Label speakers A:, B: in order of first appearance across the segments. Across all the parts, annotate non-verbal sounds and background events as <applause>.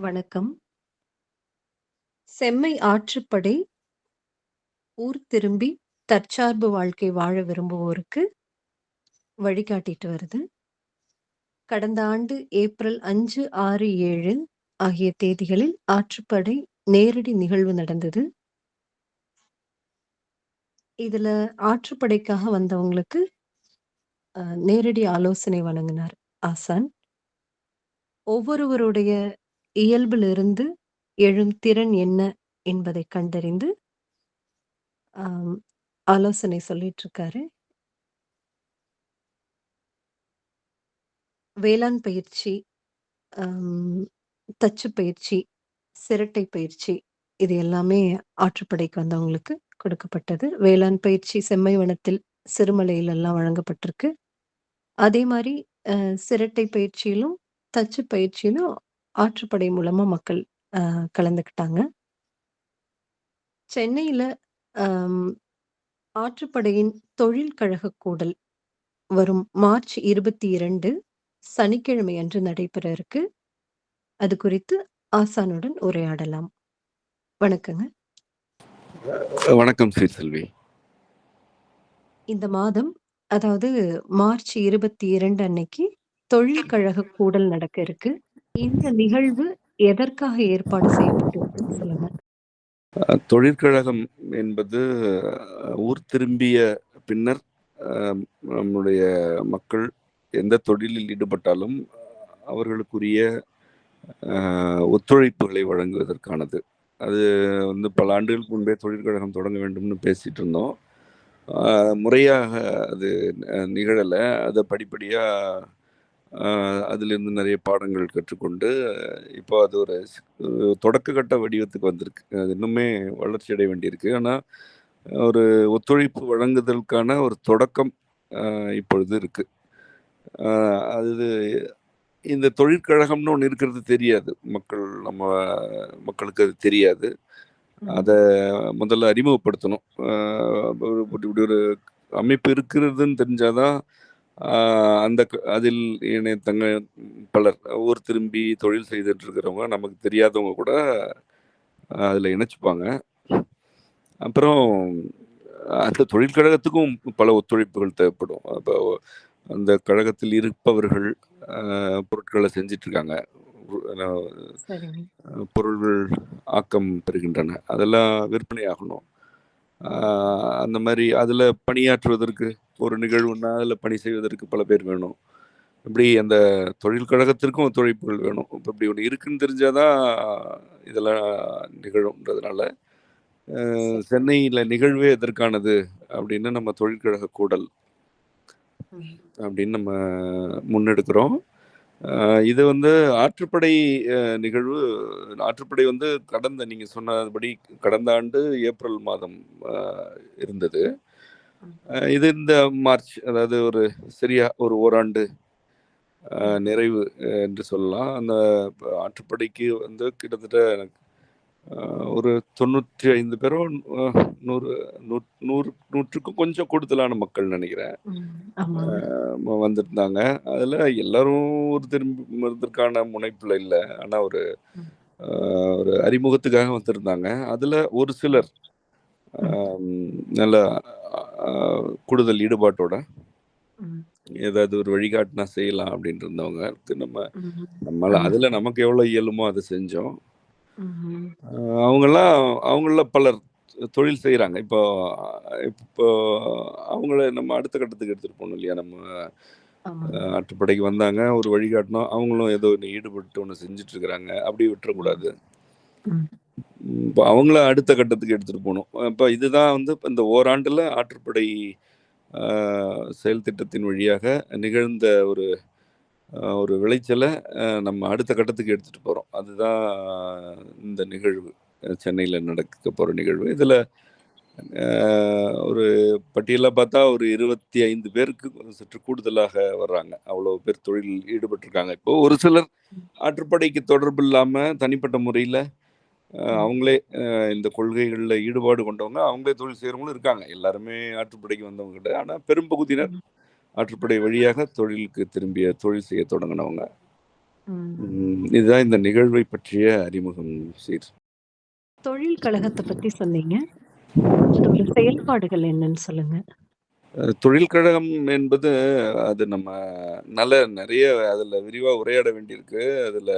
A: வணக்கம். செம்மை ஆற்றுப்படை ஊர் திரும்பி தற்சார்பு வாழ்க்கை வாழ விரும்புவோருக்கு வழிகாட்டிட்டு வருது. கடந்த ஆண்டு ஏப்ரல் 5, 6, 7 ஆகிய தேதிகளில் ஆற்றுப்படை நேரடி நிகழ்வு நடந்தது. இதுல ஆற்றுப்படைக்காக வந்தவங்களுக்கு நேரடி ஆலோசனை வழங்கினார் ஆசான். ஒவ்வொருவருடைய இயல்பிலிருந்து எழும் திறன் என்ன என்பதை கண்டறிந்து ஆலோசனை சொல்லிட்டு இருக்காரு. வேளாண் பயிற்சி, தச்சு பயிற்சி, சிரட்டை பயிற்சி இது எல்லாமே ஆற்றுப்படைக்கு வந்தவங்களுக்கு கொடுக்கப்பட்டது. வேளாண் பயிற்சி செம்மைவனத்தில், சிறுமலையில எல்லாம் வழங்கப்பட்டிருக்கு. அதே மாதிரி சிரட்டை பயிற்சியிலும், தச்சு பயிற்சியிலும் ஆற்றுப்படை மூலமா மக்கள் அ கலந்துக்கிட்டாங்க. சென்னையில அம், ஆற்றுப்படையின் தொழில் கழக கூடல் வரும் மார்ச் 22 சனிக்கிழமை அன்று நடைபெற இருக்கு. அது குறித்து ஆசானுடன் உரையாடலாம். வணக்கங்க.
B: வணக்கம் ஸ்ரீசெல்வி.
A: இந்த மாதம் அதாவது மார்ச் 22 அன்னைக்கு தொழில் கழக கூடல் நடக்க இருக்கு. இந்த நிகழ்வு எதற்காக ஏற்பாடு செய்யப்பட்டிருக்குன்னு சொல்லுங்க.
B: தொழிற்கழகம் என்பது ஊர் திரும்பிய பின்னர் நம்முடைய மக்கள் எந்த தொழிலில் ஈடுபட்டாலும் அவர்களுக்குரிய ஒத்துழைப்புகளை வழங்குவதற்கானது. அது வந்து பல ஆண்டுகளுக்கு முன்பே தொழிற்கழகம் தொடங்க வேண்டும்னு பேசிட்டு இருந்தோம். முறையாக அது நிகழலை அதை படிப்படியாக அதிலிருந்து நிறைய பாடங்கள் கற்றுக்கொண்டு, இப்போ அது ஒரு ஸ் தொடக்க கட்ட வடிவத்துக்கு வந்திருக்கு. அது இன்னுமே வளர்ச்சி அடைய வேண்டியிருக்கு. ஆனா, ஒரு ஒத்துழைப்பு வழங்குதலுக்கான ஒரு தொடக்கம் இப்பொழுது இருக்கு. அது இந்த தொழிற்கழகம்னு ஒண்ணு இருக்கிறது தெரியாது. மக்கள் நம்ம மக்களுக்கு அது தெரியாது. அத. முதல்ல அறிமுகப்படுத்தணும். இப்படி ஒரு அமைப்பு இருக்கிறதுன்னு தெரிஞ்சா தான், அ அந்த அதில் இணைத்தங்க பலர் ஊர் திரும்பி தொழில் செய்துட்டு இருக்கிறவங்க, நமக்கு தெரியாதவங்க கூட அதில இணைச்சுப்பாங்க. அப்புறம் அந்த தொழிற்கழகத்துக்கும் பல ஒத்துழைப்புகள் தேவைப்படும். அப்போ அந்த கழகத்தில் இருப்பவர்கள் பொருட்கள
A: சரிங்க.
B: பொருள்கள் ஆக்கம் பெறுகின்றன. அதெல்லாம் விற்பனை ஆகணும். அந்த மாரி அதில பணியாற்றுவதற்கு ஒரு நிகழ்வுன்னா, அதில் பணி செய்வதற்கு பல பேர் வேணும். இப்படி அந்த தொழில் கழகத்திற்கும் ஒத்துழைப்புகள் வேணும். இப்போ இப்படி ஒன்று இருக்குன்னு தெரிஞ்சாதான் இதெல்லாம் நிகழும்ன்றதுனால, சென்னையில் நிகழ்வே எதற்கானது அப்படின்னு நம்ம தொழிற்கழக கூடல் அப்படின்னு நம்ம முன்னெடுக்கிறோம். இது வந்து ஆற்றுப்படை நிகழ்வு ஆற்றுப்படை வந்து கடந்த நீங்கள் சொன்னபடி கடந்த ஆண்டு ஏப்ரல் மாதம் இருந்தது. இது இந்த மார்ச் அதாவது ஒரு சரியா ஒரு ஓராண்டு. நிறைவு என்று சொல்லலாம். அந்த ஆற்றுப்படைக்கு வந்து கிட்டத்தட்ட அ ஒரு 95 பேரோ அ 100 நூற் நூறு நூற்றுக்கும் கொஞ்சம் கூடுதலான மக்கள் நெனைக்கிறேன். வந்திருந்தாங்க. அதில எல்லாரும் ஊர் திரும்புவதற்கான முனைப்புல இல்ல. ஆனா ஒரு ஒரு அறிமுகத்துக்காக வந்திருந்தாங்க. அதில ஒரு. சிலர் நல்ல கூடுதல் ஈடுபாட்டோட. ஏதாவது ஒரு வழிகாட்டுனா செய்யலாம் அப்படின்னு இருந்தவங்களுக்கு நம்ம
A: ம்.
B: நம்மளால
A: ஆ.
B: அதில நமக்கு எவ்வளோ இயலுமோ அத செஞ்சோம்.
A: ம்ஹ்ம்.
B: அ அவங்கலாம் அவங்கள்ல பலர் தொழில் செய்றாங்க. இப்போ இப்போ அவங்கள நம்ம அடுத்த கட்டத்துக்கு எடுத்துட்டு போணும் இல்லையா? நம்ம அ
A: ஆமாங்க.
B: ஆற்றுப்படைக்கு வந்தாங்க. ஒரு வழிகாட்டுனோம். அவங்களும் ஏதோ ஒண்ணு ஈடுபட்டு ஒண்ணு செஞ்சுட்டு இருக்கிறாங்க. அப்படி. விட்டுறக்கூடாது. இப்போ அவங்கள அடுத்த கட்டத்துக்கு எடுத்துகிட்டு போகணும் இப்போ இதுதான் வந்து இந்த ஓராண்டில் ஆற்றுப்படை செயல் திட்டத்தின் வழியாக நிகழ்ந்த ஒரு ஒரு விளைச்சலை நம்ம அடுத்த கட்டத்துக்கு எடுத்துகிட்டு போகிறோம் அதுதான் இந்த நிகழ்வு. சென்னையில் நடக்க போகிற நிகழ்வு. இதில் ஒரு பட்டியலாக பார்த்தா ஒரு 25 பேருக்கு சற்று கூடுதலாக வர்றாங்க. அவ்வளோ பேர் தொழில் ஈடுபட்டிருக்காங்க. இப்போ ஒரு சிலர் ஆற்றுப்படைக்கு தொடர்பு இல்லாமல் தனிப்பட்ட முறையில் அவங்களே இந்த கொள்கைகள்ல ஈடுபாடு கொண்டவங்க, அவங்களே தொழில் செய்றவங்களும் இருக்காங்க. எல்லாருமே ஆற்றுப்படைக்கு வந்தவங்க கிடையாது. ஆனா பெரும்பகுதியினர். ஆற்றுப்படை வழியாக தொழிலுக்கு திரும்பிய தொழில் செய்ய தொடங்குனவங்க. இதுதான் இந்த நிகழ்வை பற்றிய அறிமுகம் சீர்.
A: தொழில் கழகத்த பத்தி சொன்னீங்க. செயல்பாடுகள் என்னன்னு சொல்லுங்க?
B: தொழில் கழகம் என்பது அது நம்ம நல்ல நெறைய அதுல விரிவா உரையாட வேண்டியிருக்கு. அதுல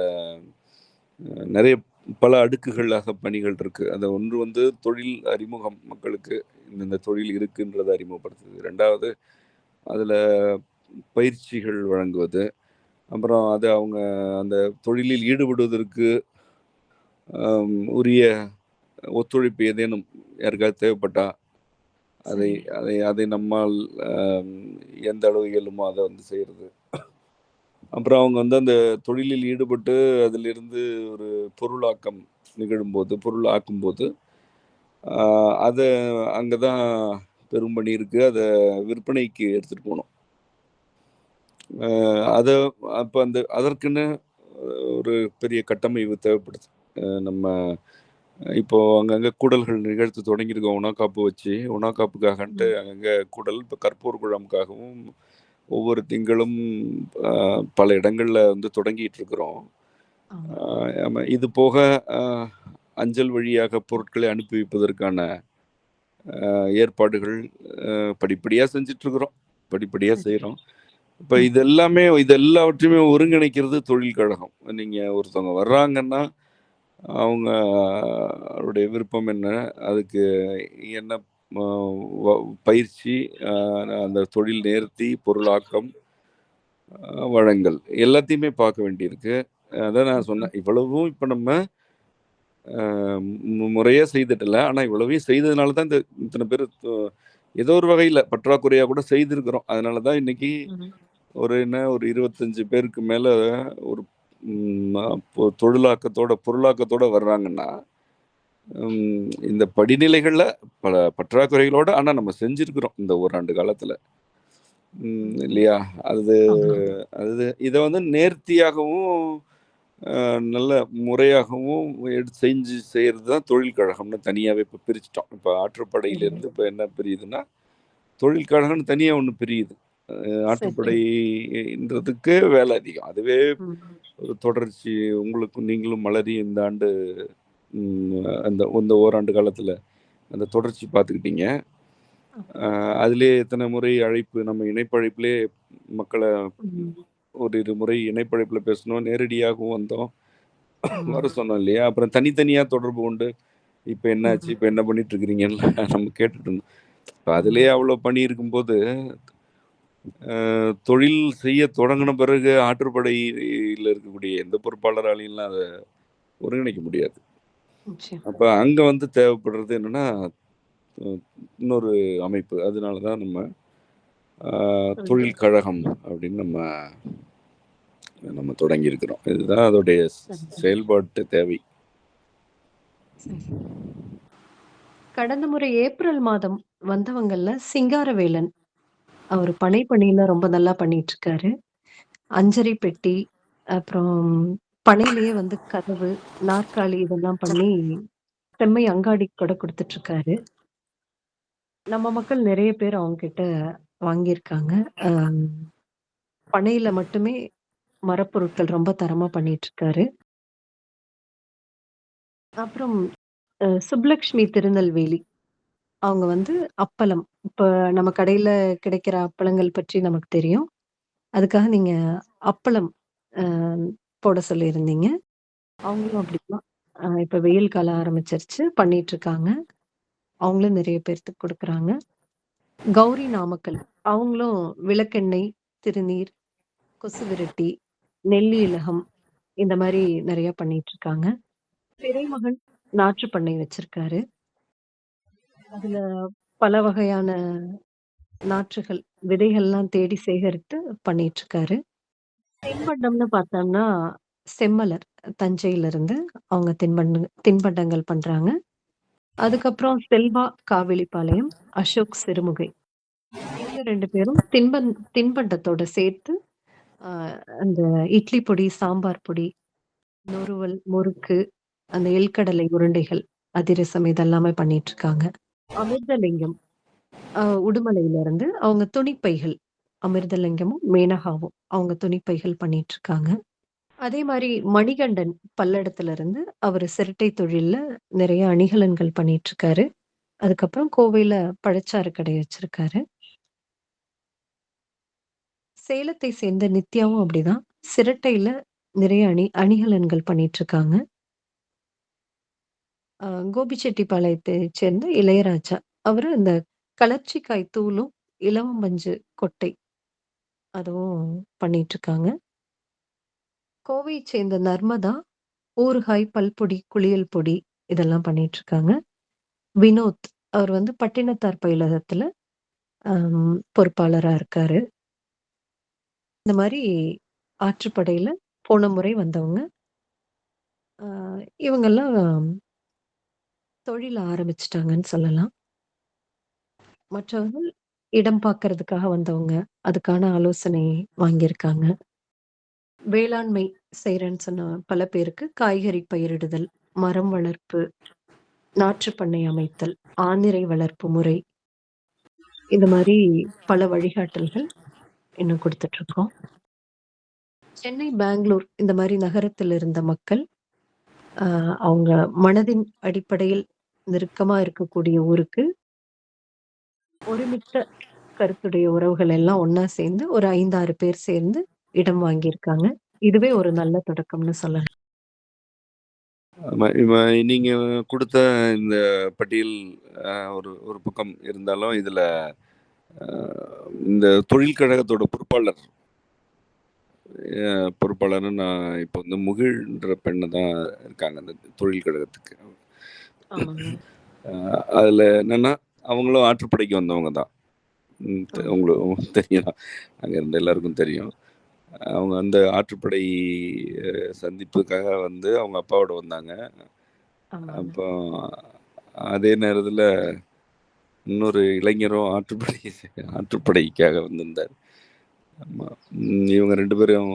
B: நெறைய பல அடுக்குகளாக பணிகள் இருக்கு. அது ஒன்று வந்து தொழில் அறிமுகம் மக்களுக்கு இந்தந்த தொழில் இருக்குன்றத அறிமுகப்படுத்துது. 2வது அதுல பயிற்சிகள் வழங்குவது. அப்புறம் அது அவங்க அந்த தொழிலில் ஈடுபடுவதற்கு உரிய ஒத்துழைப்பு ஏதேனும் யாருக்காவது தேவைப்பட்டா, அதை. அதை அதை நம்மால் எந்த அளவு இயலுமோ அத வந்து செய்றது. அப்புறம் அவங்க வந்து அந்த தொழிலில் ஈடுபட்டு அதிலிருந்து ஒரு பொருளாக்கம் நிகழும்போது, பொருள் ஆக்கும்போது, அத அங்க தான் பெரும்பணி இருக்கு. அத விற்பனைக்கு எடுத்துட்டு போணும். அ அத அப்ப அந்த அதற்குன்னு ஒரு பெரிய கட்டமைப்பு தேவைப்படுது. நம்ம இப்போ அங்கங்க கூடல்கள் நிகழ்த்த தொடங்கியிருக்கோம். உணாக்காப்பு வச்சு. உணாக்காப்புக்காகன்ட்டு
A: ம்.
B: அங்கங்க கூடல், இப்ப கற்பூர குழாமுக்காகவும் ஒவ்வொரு திங்களும் பல இடங்கள்ல வந்து தொடங்கிட்டு இருக்கிறோம். இது போக அஞ்சல் வழியாக பொருட்களை அனுப்பி வைப்பதற்கான ஏற்பாடுகள் அ படிப்படியா செஞ்சுட்டு இருக்கிறோம். படிப்படியா
A: சரி.
B: செய்றோம். இப்ப. இது எல்லாமே இது எல்லாவற்றையுமே ஒருங்கிணைக்கிறது தொழில் கழகம். நீங்க ஒருத்தவங்க வர்றாங்கன்னா, அவங்க அவருடைய விருப்பம் என்ன? அதுக்கு என்ன பயிற்சி, அந்த தொழில் நேர்த்தி, பொருளாக்கம், வழங்கல் எல்லாத்தையுமே பார்க்க வேண்டியிருக்கு. அதான் நான். சொன்னேன். இவ்வளவும் இப்ப நம்ம அ மு முறையா செய்துட்டல. ஆனா இவ்வளவையும் செய்ததுனால தான் இந்த இத்தன பேரு ஏதோ ஒரு வகையில பற்றாக்குறையா கூட செய்திருக்கிறோம். அதனால தான் இன்னைக்கு. ஒரு என்ன ஒரு 25 பேருக்கு மேல ஒரு தொழிலாக்கத்தோட, பொருளாக்கத்தோட வர்றாங்கன்னா, இந்த படிநிலைகள்ல பல பற்றாக்குறைகளோட ஆனா நம்ம செஞ்சிருக்கிறோம். இந்த ஓராண்டு காலத்துல. இல்லையா? அது. அது இத வந்து நேர்த்தியாகவும், நல்ல முறையாகவும் எடுத்து செஞ்சு செய்றது தான் தொழில் கழகம்னு தனியாவே இப்ப பிரிச்சுட்டோம். இப்ப. ஆற்றுப்படையிலேருந்து இப்ப என்ன பிரியுதுன்னா, தொழில் கழகம்னு தனியா ஒண்ணு பிரியுது. ஆற்றுப்படைன்றதுக்கு வேலை அதிகம். அதுவே. ஒரு தொடர்ச்சி உங்களுக்கும் நீங்களும் மலரி இந்த ஆண்டு அந்த இந்த ஓராண்டு காலத்துல அந்த தொடர்ச்சி பார்த்துக்கிட்டீங்க. அ
A: ஆமா.
B: அதிலேயே எத்தன முறை அழைப்பு நம்ம இணைப்பழைப்பிலே மக்கள
A: ம்.
B: ஓரிரு முறை இணைப்பழைப்புல பேசினோம். நேரடியாகவும் வந்தோம். வர சொன்னோம் இல்லையா? அப்புறம் தனித்தனியா தொடர்பு கொண்டு, இப்ப என்னாச்சு? இப்ப என்ன பண்ணிட்டு இருக்கிறீங்கன்லாம் <laughs> நம்ம கேட்டுட்டு இருந்தோம். இப்ப. அதிலேயே அவ்ளோ பணி இருக்கும்போது, தொழில் செய்ய தொடங்குன பிறகு ஆற்றுப்படையில இருக்கக்கூடிய எந்த பொறுப்பாளராலையும்லாம் அத ஒருங்கிணைக்க முடியாது. அப்ப அங்க வந்து தேவைப்படுறது என்னன்னா, இன்னொரு அமைப்பு. அதனால தான் நம்ம
A: தொழில்
B: கழகம் அப்படின்னு நம்ம நம்ம தொடங்கியிருக்கிறோம். இதுதான் அதோடைய. செயல்பாட்டு தேவை.
A: கடந்த முறை ஏப்ரல் மாதம் வந்தவங்கள்ல சிங்காரவேலன். அவரு பனைப்பணியில ரொம்ப நல்லா பண்ணிட்டுருக்காரு. அஞ்சறை பெட்டி, அப்புறம் பனையிலேயே வந்து கதவு, நாற்காலி இதெல்லாம் பண்ணி செம்மை அங்காடி கூட குடுத்துட்டுருக்காரு. நம்ம மக்கள் நிறைய பேர் அவங்ககிட்ட வாங்கியிருக்காங்க. பனையில மட்டுமே மரப்பொருட்கள் ரொம்ப தரமா பண்ணிட்டு இருக்காரு அப்புறம் சுப்லக்ஷ்மி திருநெல்வேலி. அவங்க வந்து அப்பளம். இப்ப நம்ம கடையில கிடைக்கிற அப்பளங்கள் பற்றி நமக்கு தெரியும். அதுக்காக நீங்க அப்பளம் போட சொல்லியிருந்தீங்க. அவங்களும் அப்படிதான் இப்ப வெயில் காலம் ஆரம்பிச்சிருச்சு. பண்ணிட்டுருக்காங்க. அவங்களும் நிறைய பேர்த்துக்கு கொடுக்குறாங்க கௌரி நாமக்கல். அவங்களும் விளக்கெண்ணெய், திருநீர், கொசு விரட்டி, நெல்லி இலகம் இந்த மாரி நெறைய பண்ணிட்டுருக்காங்க. திரைமகன் நாற்று பண்ணை வச்சிருக்காரு. அதுல பல வகையான நாற்றுகள், விதைகள்லாம் தேடி சேகரித்து பண்ணிட்டுருக்காரு. தின்பண்டம்னு பார்த்தோம்னா, செம்மலர் தஞ்சையிலிருந்து அவங்க தின்பண்ட தின்பண்டங்கள் பண்றாங்க. அதுக்கப்புறம் செல்வா காவிலிப்பாளையம், அசோக் சிறுமுகை. இவங்க ரெண்டு பேரும் தின்பன் தின்பண்டத்தோட சேர்த்து அந்த இட்லி பொடி, சாம்பார் பொடி, நொறுவல், முறுக்கு, அந்த எள்கடலை உருண்டைகள், அதிரசம் இதெல்லாமே பண்ணிட்டு இருக்காங்க அமிர்தலிங்கம் உடுமலையில இருந்து அவங்க துணிப்பைகள். அமிர்தலிங்கமும், மேனகாவும் அவங்க துணிப்பைகள் பண்ணிட்டு இருக்காங்க அதே மாதிரி மணிகண்டன் பல்லடத்துல இருந்து அவர் சிரட்டை தொழில்ல நிறைய அணிகலன்கள் பண்ணிட்டு இருக்காரு அதுக்கப்புறம் கோவையில பழச்சாறு கடை வச்சிருக்காரு. சேலத்தை சேர்ந்த நித்யாவும் அப்படிதான். சிரட்டையில நிறைய அணி அணிகலன்கள் பண்ணிட்டு இருக்காங்க கோபிச்செட்டிப்பாளையத்தை சேர்ந்த இளையராஜா. அவரு இந்த கலர்ச்சிக்காய் தூளும், இலவம்பஞ்சு கொட்டை அதுவும் பண்ணிட்டுருக்காங்க. கோவையை சேர்ந்த நர்மதா, ஊறுகாய், பல்பொடி, குளியல் பொடி இதெல்லாம் பண்ணிட்டுருக்காங்க. வினோத் அவர் வந்து பட்டினத்தார் பயிலகத்துல அம் பொறுப்பாளரா இருக்காரு. இந்த மாரி ஆற்றுப்படையில போன முறை வந்தவங்க. அ இவங்கெல்லாம் தொழில ஆரம்பிச்சுட்டாங்கன்னு சொல்லலாம். மற்றவர்கள் இடம் பார்க்கறதுக்காக வந்தவங்க. அதுக்கான ஆலோசனை வாங்கியிருக்காங்க. வேளாண்மை செய்கிறேன்னு சொன்ன பல பேருக்கு காய்கறி பயிரிடுதல், மரம் வளர்ப்பு, நாற்று பண்ணை அமைத்தல், ஆந்திரை வளர்ப்பு முறை. இந்த மாதிரி பல வழிகாட்டல்கள் இன்னும் கொடுத்துட்டு இருக்கோம் சென்னை, பெங்களூர் இந்த மாதிரி நகரத்தில் இருந்த மக்கள், அவங்க மனதின் அடிப்படையில் நெருக்கமா இருக்கக்கூடிய ஊருக்கு ஒருமித்த கருத்துடைய உறவுகள் எல்லாம் ஒண்ணா சேர்ந்து ஒரு 5, 6 பேர் சேர்ந்து இடம் வாங்கியிருக்காங்க. இதுவே ஒரு நல்ல தொடக்கம்னு சொல்லலாம்.
B: நீங்க குடுத்த இந்த பட்டியல் ஒரு ஒரு பக்கம் இருந்தாலும், இதுல இந்த தொழில் கழகத்தோட பொறுப்பாளர் அ பொறுப்பாளர்ன்னு நான் இப்ப வந்து முகில்ன்ற பெண்ணு தான் இருக்காங்க, அந்த தொழில் கழகத்துக்கு. அதுல என்னன்னா, அவங்களும் ஆற்றுப்படைக்கு வந்தவங்க தான். உங்களுக்கு தெரியும். அங்க இருந்த எல்லாருக்கும் தெரியும். அவங்க அந்த ஆற்றுப்படை சந்திப்புக்காக வந்து அவங்க அப்பாவோட வந்தாங்க. அப்போ அதே நேரத்துல இன்னொரு இளைஞரும் ஆற்றுப்படை ஆற்றுப்படைக்காக வந்திருந்தாரு. இவங்க 2 பேரும்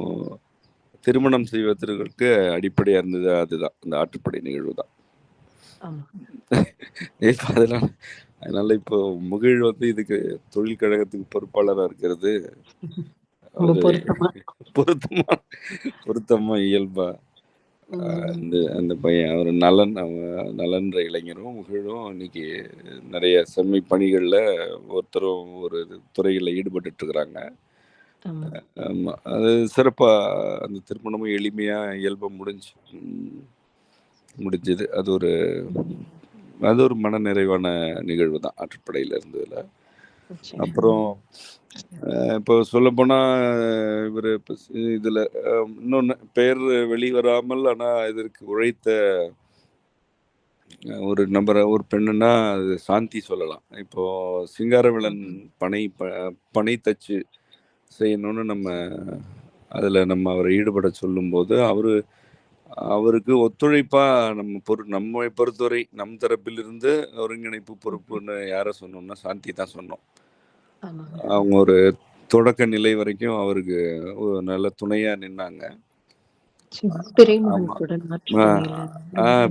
B: திருமணம் செய்வதற்கு அடிப்படையா இருந்தது அதுதான். அந்த ஆற்றுப்படை நிகழ்வு தான்.
A: ஆமா. <laughs>
B: அதனால இப்போ முகில் வந்து இதுக்கு தொழில் கழகத்துக்கு பொறுப்பாளரா இருக்கிறது <laughs> <laughs>
A: பொருத்தமா.
B: பொருத்தமா இயல்பா. அந்த அந்த பையன் அவரு நலன் அவங்க நலன்ற இளைஞரும், முகிலும் இன்னைக்கு நெறைய செம்மை பணிகள்ல ஒருத்தரும் ஒரு துறையில ஈடுபட்டுட்டு இருக்கிறாங்க.
A: ஆமா.
B: அது சிறப்பா அந்த திருமணமும் எளிமையா, இயல்பா முடிஞ்சு முடிஞ்சது. அது ஒரு அது ஒரு மனநிறைவான நிகழ்வு தான் ஆற்றுப்படையில இருந்ததுல. அப்புறம் இப்போ சொல்லப்போனா இவரு இப்ப ஸ் இதுல இன்னொன்னு பெயர் வெளிவராமல் ஆனா இதற்கு உழைத்த ஒரு நபர ஒரு பெண்ணுன்னா, அது சாந்தி சொல்லலாம். இப்போ சிங்காரவேலன்
A: ம்.
B: பனை ப பனை தச்சு செய்யணும்னு நம்ம அதுல நம்ம அவர ஈடுபட சொல்லும்போது, அவரு அவருக்கு ஒத்துழைப்பா நம்ம பொறு நம்மை பொறுத்தவரை நம் தரப்பிலிருந்து ஒருங்கிணைப்பு பொறுப்புன்னு யார சொன்னோம்னா, சாந்தி தான் சொன்னோம். அவங்க ஒரு தொடக்க நிலை வரைக்கும் அவருக்கு ஒரு நல்ல துணையா நின்னாங்க.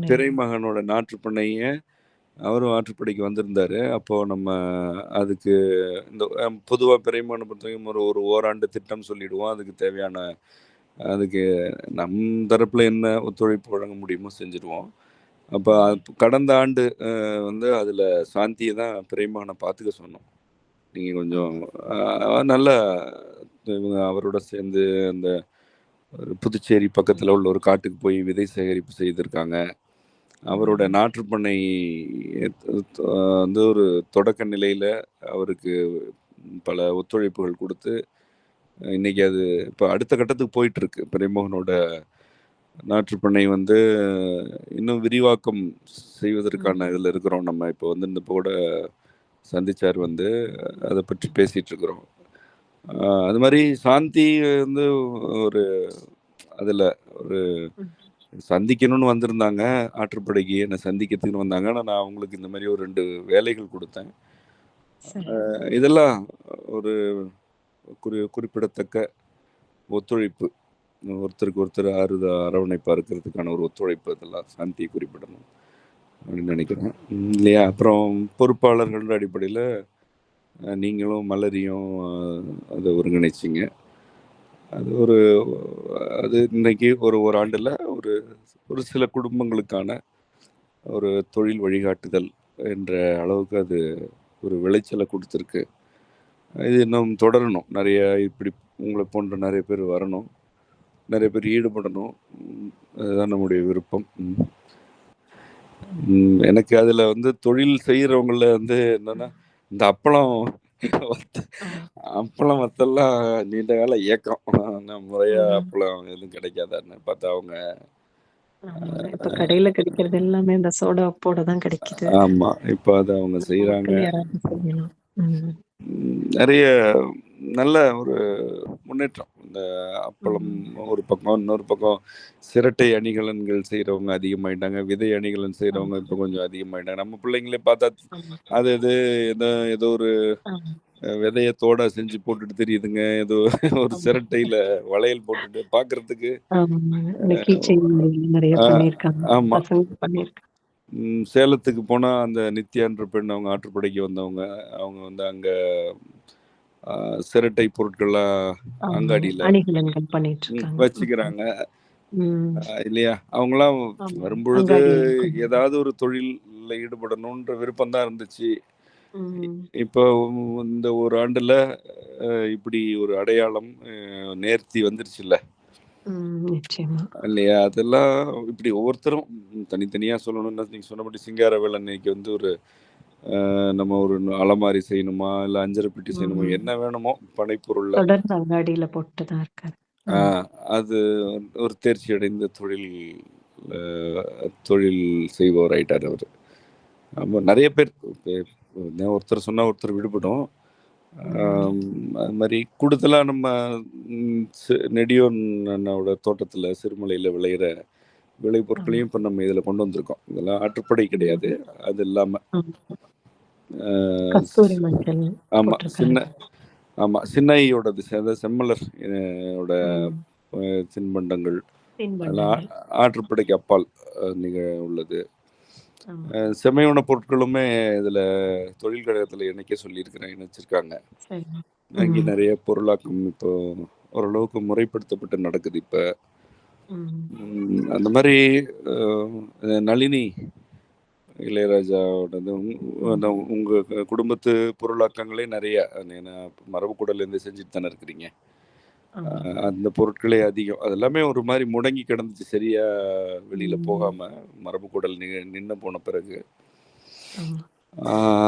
B: பிறைமகனோட நாற்றுப்பண்ணைய அவரும் ஆற்றுப்படைக்கு வந்திருந்தாரு. அப்போ நம்ம அதுக்கு இந்த அ பொதுவா பிறைமகன பொறுத்தவரைக்கும் ஒரு ஒரு ஓராண்டு திட்டம் சொல்லிடுவோம். அதுக்கு தேவையான அதுக்கு நம் தரப்புல என்ன ஒத்துழைப்பு வழங்க முடியுமோ செஞ்சுருவோம். அப்ப. கடந்த ஆண்டு வந்து அதுல சாந்திய தான் பிறைமகன பாத்துக்க சொன்னோம். நீங்க கொஞ்சம் நல்லா இவங்க அவரோட சேர்ந்து அந்த புதுச்சேரி பக்கத்துல உள்ள ஒரு காட்டுக்கு போய் விதை சேகரிப்பு செய்திருக்காங்க. அவரோட. நாற்றுப்பண்ணை வந்து ஒரு தொடக்க நிலையில அவருக்கு பல ஒத்துழைப்புகள் குடுத்து, இன்னைக்கு அது இப்ப அடுத்த கட்டத்துக்கு போயிட்டுருக்கு. பிறைமகனோட நாற்றுப்பண்ணை வந்து இன்னும் விரிவாக்கம் செய்வதற்கான. இதுல இருக்கிறோம். நம்ம இப்போ வந்து இந்த கூட சந்திச்சார் வந்து, அத பற்றி பேசிட்டு இருக்கிறோம். அது மாரி சாந்தி வந்து ஒரு அதுல ஒரு. சந்திக்கணும்னு வந்திருந்தாங்க. ஆற்றுப்படைக்கு என்ன சந்திக்கிறதுக்குன்னு வந்தாங்க. ஆனா நான் அவங்களுக்கு இந்த மாரி ஒரு 2 வேலைகள் குடுத்தேன். இதெல்லாம் ஒரு குறி குறிப்பிடத்தக்க ஒத்துழைப்பு. ஒருத்தருக்கு ஒருத்தர் ஆறுத அரவணைப்பாக இருக்கிறதுக்கான ஒரு ஒத்துழைப்பு இதெல்லாம் சாந்தியை குறிப்பிடணும். அப்படின்னு நினைக்கிறேன். இல்லையா? அப்புறம் பொறுப்பாளர்கள்ன்ற அடிப்படையில் நீங்களும், மலரியும் அதை ஒருங்கிணைச்சிங்க அது ஒரு அது இன்னைக்கு ஒரு ஒரு ஆண்டில் ஒரு ஒரு சில குடும்பங்களுக்கான ஒரு தொழில் வழிகாட்டுதல் என்ற அளவுக்கு அது ஒரு விளைச்சலை கொடுத்துருக்கு இது இன்னும் தொடரணும். நிறைய இப்படி உங்களை போன்ற நிறைய பேர் வரணும். நிறைய பேர் ஈடுபடணும். அதுதான் நம்முடைய விருப்பம். எனக்கு அதுல வந்து தொழில் செய்யறவங்கள வந்து என்னன்னா இந்த அப்பளம் அப்பளம் வத்தெல்லாம் நீண்ட கால ஏக்கம் ஆனா முறையா
A: ம்.
B: அப்பளம் எதுவும் கிடைக்காதான்னு பார்த்தா அவங்க.
A: இப்ப கடையில கிடைக்கிறது எல்லாமே இந்த சோடா உப்போட தான் கிடைக்குது.
B: ஆமா. இப்ப அதை அவங்க செய்யறாங்க நிறைய நல்ல ஒரு முன்னேற்றம். இந்த அப்பளம் ஒரு பக்கம் இன்னொரு பக்கம் சிரட்டை அணிகலன்கள் செய்யறவங்க அதிகமாயிட்டாங்க விதை அணிகலன் செய்யறவங்க இப்ப கொஞ்சம் அதிகமாயிட்டாங்க. நம்ம பிள்ளைங்களே பார்த்தா. அது இது ஏதோ ஏதோ ஒரு விதைய தோடா செஞ்சு போட்டுட்டு தெரியுதுங்க. ஏதோ ஒரு. சிரட்டையில வளையல் போட்டுட்டு பாக்குறதுக்கு. ஆமா. சேலத்துக்கு போனா அந்த நித்யான்ற பெண் அவங்க ஆற்றுப்படைக்கு வந்தவங்க அவங்க வந்து அங்க சிரட்டை பொருட்கள்லாம். அங்காடியில. வச்சுக்கிறாங்க இல்லையா அவங்களாம். வரும்பொழுது ஏதாவது ஒரு தொழில்ல ஈடுபடணுன்ற விருப்பம் தான் இருந்துச்சு. இப்போ இந்த ஒரு ஆண்டுல இப்படி ஒரு அடையாளம் நேர்த்தி வந்துருச்சுல்ல.
A: நிச்சயமா.
B: இல்லையா? அதெல்லாம் இப்படி ஒவ்வொருத்தரும் தனித்தனியா சொல்லணும்னா நீங்க சொன்னபடி சிங்காரவேல் அன்னைக்கு வந்து ஒரு நம்ம ஒரு அலமாரி செய்யணுமா? இல்ல அஞ்சரை பெட்டி செய்யணுமா. என்ன வேணுமோ பனைப்பொருள்ல
A: தொடர்ந்து அங்காடியில போட்டு தான் இருக்காரு
B: அது ஒரு தேர்ச்சி அடைந்த தொழில் தொழில் செய்பவர் ஆயிட்டார் அவர் நிறைய பேர் ஒருத்தர் சொன்னா ஒருத்தர் விடுபடும். அது மாதிரி கூடுதலா நம்ம ம், சி- நெடியோன் அண்ணாவோட தோட்டத்துல சிறுமலையில விளையிற. விளைபொருட்களையும் இப்ப நம்ம இதுல கொண்டு வந்திருக்கோம் இதெல்லாம் ஆற்றுப்படை கிடையாது. அது இல்லாம
A: ஆமா.
B: ஆஹ்,
A: கஸ்தூரி மஞ்சள்
B: ஆமா சின்ன
A: போட்டிருக்காங்க
B: ஆமா சின்னையோடது அதாவது செம்மலர் அஹ், ஓட
A: ம்.
B: அஹ், தின்பண்டங்கள் அதெல்லாம்
A: தின்பண்டங்கள்
B: ஆ- ஆற்றுப்படைக்கு அப்பால் நிக உள்ளது செமையுண பொருட்களுமே இதுல தொழில் கழகத்துல இணைக்க சொல்லியிருக்கிறேன் இணைச்சிருக்காங்க.
A: சரி
B: அங்கே. நிறைய பொருளாக்கம் இப்போ ஓரளவுக்கு முறைப்படுத்தப்பட்டு நடக்குது இப்ப. அந்த மாதிரி நளினி இளையராஜாவோடது உங்க- குடும்பத்து பொருளாக்கங்களே நிறைய மரபு குடல்ல இருந்து செஞ்சுட்டு தானே இருக்கிறீங்க. அந்த பொருட்களே அதிகம். அது எல்லாமே ஒரு மாதிரி முடங்கி கிடந்துச்சு சரியா வெளியில. போகாம மரபு குடல் நின்று போன பிறகு.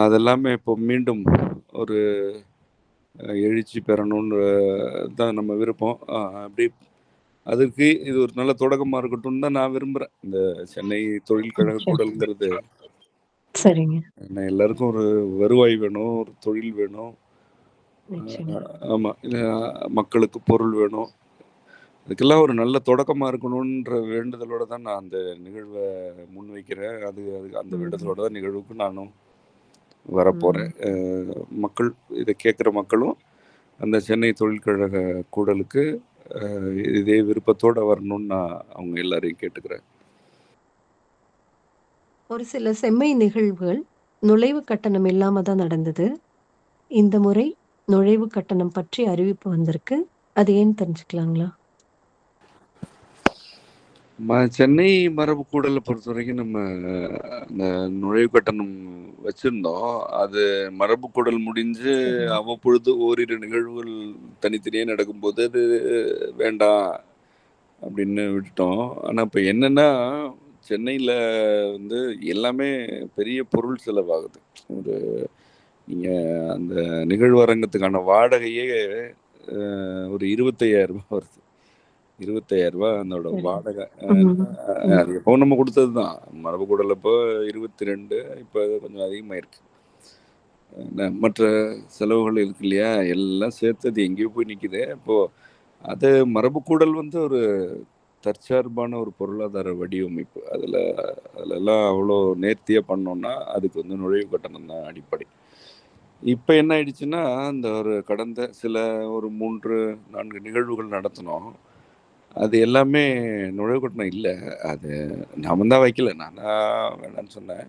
B: அதெல்லாமே இப்போ மீண்டும் ஒரு எழுச்சி பெறணும்னு தான் நம்ம விருப்பம். அப்படி அதுக்கு இது ஒரு நல்ல தொடக்கமா இருக்கட்டும்னு தான் நான் விரும்புறேன். இந்த சென்னை தொழில் கழக. கூடல்ங்கிறது.
A: சரிங்க.
B: எல்லாருக்கும் ஒரு வருவாய் வேணும் ஒரு தொழில் வேணும்.
A: நிச்சயமா.
B: ஆஹ், ஆமா. இது, மக்களுக்கு பொருள் வேணும். இதுக்கெல்லாம் ஒரு நல்ல தொடக்கமா இருக்கணும்ன்ற வேண்டுதலோட தான் நான் அந்த நிகழ்வை முன்வைக்கிறேன். அது அது அந்த. வேண்டுதலோட தான் நிகழ்வுக்கு நானும் அஹ், மக்கள் இதை கேட்குற மக்களும் அந்த சென்னை தொழிற்கழக கூடலுக்கு இதே விருப்பத்தோட வரணும்னு நான் அவங்க எல்லாரையும் கேட்டுக்கிறேன்.
A: ஒரு சில செம்மை நிகழ்வுகள் நுழைவு கட்டணம் இல்லாம தான் நடந்தது. இந்த முறை நுழைவு கட்டணம் பற்றி அறிவிப்பு வந்திருக்கு. அது ஏன் தெரிஞ்சுக்கலாங்களா?
B: ம- சென்னை மரபு கூடலை பொறுத்த வரைக்கும் நம்ம அந்த நுழைவு கட்டணம் வச்சிருந்தோம். அது மரபு கூடல் முடிஞ்சு அவ்வப்பொழுது ஓரிரு நிகழ்வுகள் தனித்தனியே நடக்கும்போது அது வேண்டாம் அப்படின்னு விட்டுட்டோம். ஆனா இப்ப என்னன்னா சென்னையில வந்து எல்லாமே பெரிய பொருள் செலவாகுது. ஒரு நீங்க அந்த நிகழ்வரங்கத்துக்கான வாடகையே ஒரு இருபத்தையாயிரம் ரூபாய் வருது. இருபத்தையாயிரம் ரூபாய் அதோட வாடகை. அது எப்போ நம்ம கொடுத்தது தான் மரபு கூடல இப்போ இருபத்தி ரெண்டு இப்போ கொஞ்சம் அதிகமாயிருக்கு. அஹ், மற்ற செலவுகள் இருக்கு இல்லையா? எல்லாம் சேர்த்து அது எங்கேயோ போய் நிக்குது. இப்போ அது மரபு கூடல் வந்து ஒரு தற்சார்பான ஒரு பொருளாதார வடிவமைப்பு. அதுல அதுல எல்லாம் அவ்வளோ நேர்த்தியா பண்ணோம்னா அதுக்கு வந்து நுழைவு கட்டணம் தான் அடிப்படை. இப்ப என்ன ஆயிடுச்சுன்னா இந்த ஒரு கடந்த சில ஒரு மூன்று நான்கு நிகழ்வுகள் நடத்தினோம். அது எல்லாமே நுழைவு கட்டணம் இல்லை. அது நாம தான் வைக்கல. நான் தான் வேணாம்னு சொன்னேன்.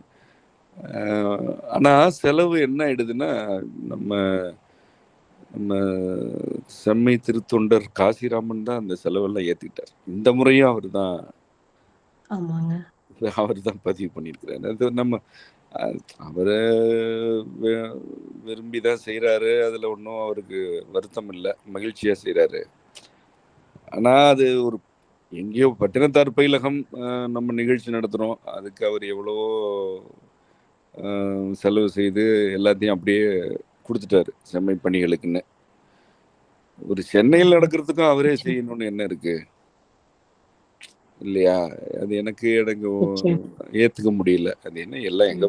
B: அஹ் ஆனா செலவு என்ன ஆயிடுதுன்னா நம்ம நம்ம செம்மை திருத்தொண்டர் காசிராமன் தான் அந்த செலவெல்லாம் ஏத்துக்கிட்டார் இந்த முறையும் அவர் தான் அவர் தான் பதிவு பண்ணியிருக்கிறார். அது நம்ம அவரை விரும்பி தான் செய்கிறாரு அதில் ஒன்றும் அவருக்கு வருத்தம் இல்லை. மகிழ்ச்சியாக செய்கிறாரு ஆனால் அது ஒரு எங்கேயோ பட்டினத்தார் பயிலகம் நம்ம நிகழ்ச்சி நடத்துகிறோம் அதுக்கு அவர் எவ்வளவோ செலவு செய்து எல்லாத்தையும் அப்படியே கொடுத்துட்டாரு செம்மை பணிகளுக்குன்னு. ஒரு சென்னையில் நடக்கிறதுக்கும் அவரே. செய்யணும்னு என்ன இருக்கு? இல்லையா? அது எனக்கு எனக்கு. ஏத்துக்க முடியல. அது என்ன எல்லாம் எங்க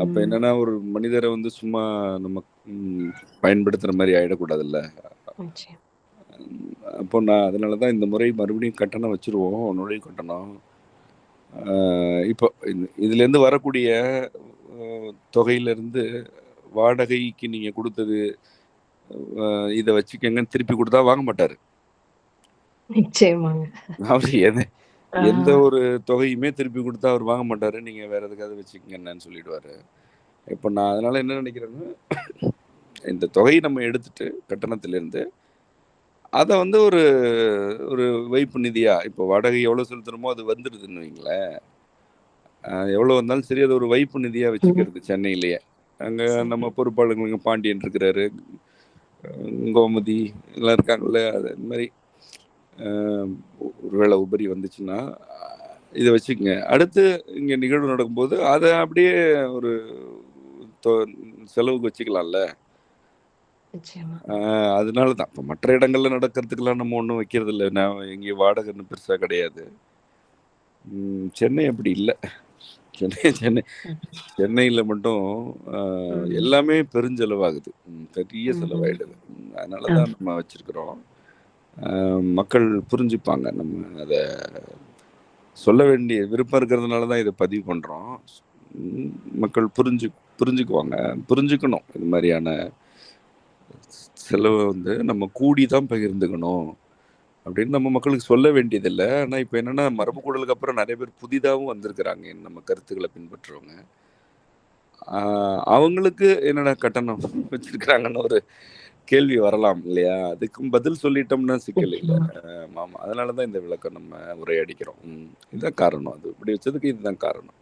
B: அப்ப. என்னன்னா ஒரு மனிதரை வந்து சும்மா நம்ம பயன்படுத்துற மாதிரி ஆயிடக்கூடாதுல்ல? அப்போ நான் அதனால தான் இந்த முறை மறுபடியும் கட்டணம் வச்சிருவோம் நுழைவு கட்டணம். இப்போ இதுலேருந்து வரக்கூடிய தொகையிலேருந்து வாடகைக்கு நீங்கள் கொடுத்தது இதை வச்சுக்கங்கன்னு திருப்பி கொடுத்தா வாங்க மாட்டார்.
A: நிச்சயமாங்க.
B: அவர் எது எந்த ஒரு தொகையுமே திருப்பி கொடுத்தா அவர் வாங்க மாட்டாரு. நீங்க வேற எதுக்காவது வச்சுக்கங்க என்னன்னு சொல்லிடுவாரு. இப்போ நான் அதனால என்ன நினைக்கிறேன்னா இந்த தொகையை நம்ம எடுத்துட்டு கட்டணத்திலிருந்து அதை வந்து ஒரு ஒரு வைப்பு நிதியா இப்போ வாடகை எவ்வளோ செலுத்தணுமோ அது வந்துடுதுன்னு வைங்களேன். எவ்வளோ வந்தாலும் சரி அது ஒரு வைப்பு நிதியா வச்சுக்கிறது சென்னையிலேயே. அங்கே. நம்ம பொறுப்பாளர்களுங்க பாண்டியன் இருக்கிறாரு. கோமதி எல்லாம் இருக்காங்கல்ல அது மாதிரி ஒருவேளை உபரி வந்துச்சுன்னா இதை வச்சுக்கங்க. அடுத்து இங்கே நிகழ்வு நடக்கும்போது அதை அப்படியே ஒரு செலவுக்கு வச்சுக்கலாம்ல? அதனால தான் இப்போ மற்ற இடங்கள்ல நடக்கிறதுக்கெல்லாம் நம்ம ஒன்றும் வைக்கிறது இல்லை நான் எங்கேயும் வாடகைன்னு பெருசாக கிடையாது. சென்னை அப்படி இல்லை. சென்னை சென்னை. சென்னையில் மட்டும். எல்லாமே பெருஞ்செலவாகுது. பெரிய. செலவாயிடுது. அதனால. தான் நம்ம வச்சிருக்கிறோம். மக்கள் புரிஞ்சுப்பாங்க. நம்ம அதை சொல்ல வேண்டிய விருப்பம் இருக்கிறதுனால தான் இதை பதிவு பண்ணுறோம் மக்கள் புரிஞ்சு புரிஞ்சுக்குவாங்க. புரிஞ்சுக்கணும். இது மாதிரியான செலவை வந்து நம்ம கூடி தான் பகிர்ந்துக்கணும். அப்படின்னு நம்ம மக்களுக்கு சொல்ல வேண்டியதில்லை. ஆனால் இப்போ என்னென்னா மரபு கூடலுக்கு அப்புறம் நிறைய பேர் புதிதாகவும் வந்திருக்கிறாங்க. நம்ம கருத்துக்களை பின்பற்றுறவங்க. அவங்களுக்கு என்னென்ன கட்டணம் வச்சிருக்கிறாங்கன்னு ஒரு கேள்வி வரலாம் இல்லையா? அதுக்கும் பதில் சொல்லிட்டோம்னா சிக்கல் இல்லை. ஆமாம் அதனால தான் இந்த விளக்கம் நம்ம உரையாடிக்கிறோம். இதுதான் காரணம் அது. இப்படி வச்சதுக்கு இதுதான் காரணம்.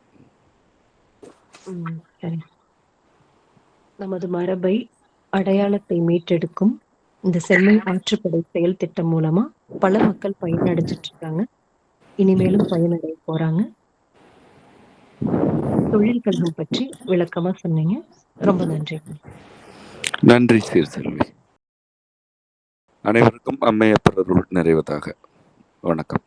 A: நமது மரபை அடையாளத்தை மீட்டெடுக்கும் இந்த செம்மை ஆற்றுப்படை செயல் திட்டம் மூலமா பல மக்கள் பயனடைஞ்சிட்டு இருக்காங்க இனிமேலும் பயனடைய போறாங்க. தொழில் கழகம் பற்றி விளக்கமா சொன்னீங்க. ரொம்ப நன்றி.
B: நன்றி சீர் செல்வி அனைவருக்கும் அம்மையப்பர் அருள் நிறைவதாக. வணக்கம்.